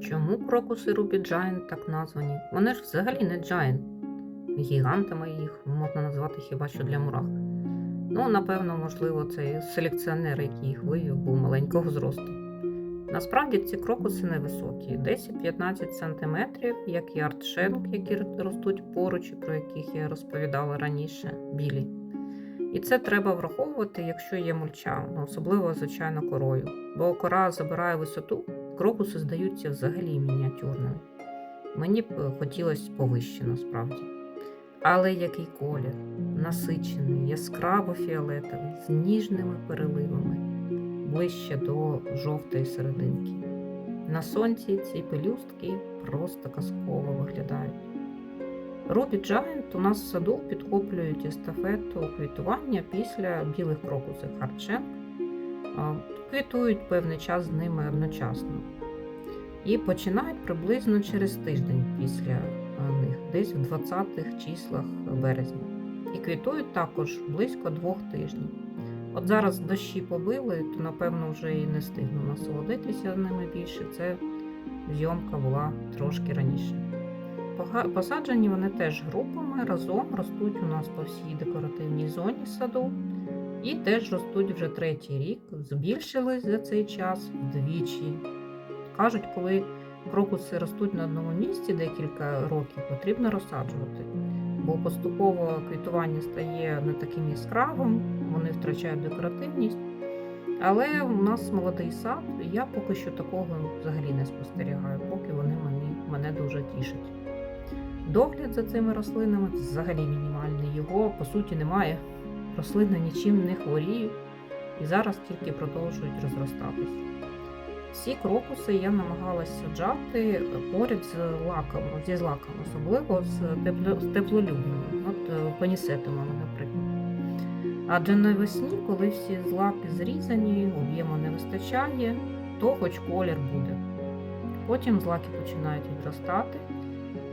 Чому крокуси Ruby Giant так названі? Вони ж взагалі не Giant. Гігантами їх можна назвати хіба що для мурах. Ну, напевно, можливо, цей селекціонер, який їх вивів, був маленького зросту. Насправді ці крокуси невисокі, 10-15 см, як і артшенк, які ростуть поруч, про яких я розповідала раніше, білі. І це треба враховувати, якщо є мульча, ну, особливо, звичайно, корою. Бо кора забирає висоту, крокуси здаються взагалі мініатюрними. Мені б е, хотілося повище насправді. Але який колір? Насичений, яскраво фіолетовий, з ніжними переливами, ближче до жовтої серединки. На сонці ці пелюстки просто казково виглядають. Рубі Giant у нас в саду підхоплюють естафету квітування після білих крокусів харчен. Квітують певний час з ними одночасно. І починають приблизно через тиждень після них, десь в 20-х числах березня. І квітують також близько двох тижнів. От зараз дощі побили, то напевно вже і не встигну насолодитися ними більше. Це зйомка була трошки раніше. Посаджені вони теж групами разом ростуть у нас по всій декоративній зоні саду. І теж ростуть вже третій рік, збільшились за цей час вдвічі. Кажуть, коли крокуси ростуть на одному місці декілька років, потрібно розсаджувати, бо поступово квітування стає не таким яскравим, вони втрачають декоративність. Але у нас молодий сад, і я поки що такого взагалі не спостерігаю, поки вони мені, мене дуже тішать. Догляд за цими рослинами взагалі мінімальний. Його по суті немає. Рослини нічим не хворіють і зараз тільки продовжують розростатись. Всі крокуси я намагалась саджати поряд з лаком, зі злаком, особливо з, тепло, з теплолюбними, от е, панісетумами, наприклад. Адже навесні, коли всі злаки зрізані, об'єму не вистачає, то хоч колір буде. Потім злаки починають відростати,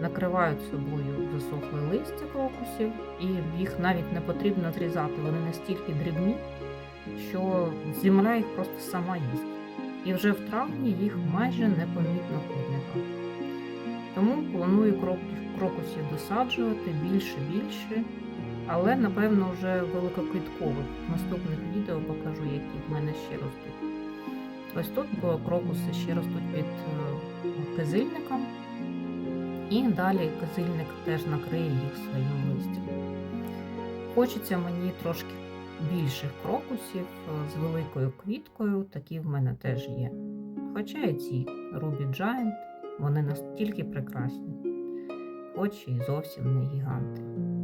накривають собою засохле листя крокусів, і їх навіть не потрібно зрізати, вони настільки дрібні, що земля їх просто сама їсть. І вже в травні їх майже непомітно видно. Тому планую крокусів досаджувати більше-більше, але напевно вже великоквіткових. В наступних відео покажу, які в мене ще ростуть. Ось тут крокуси ще ростуть під е, кизильником, і далі кизильник теж накриє їх своїм листям. Хочеться мені трошки більших крокусів е, з великою квіткою, такі в мене теж є. Хоча і ці Ruby Giant, вони настільки прекрасні, хоч і зовсім не гіганти.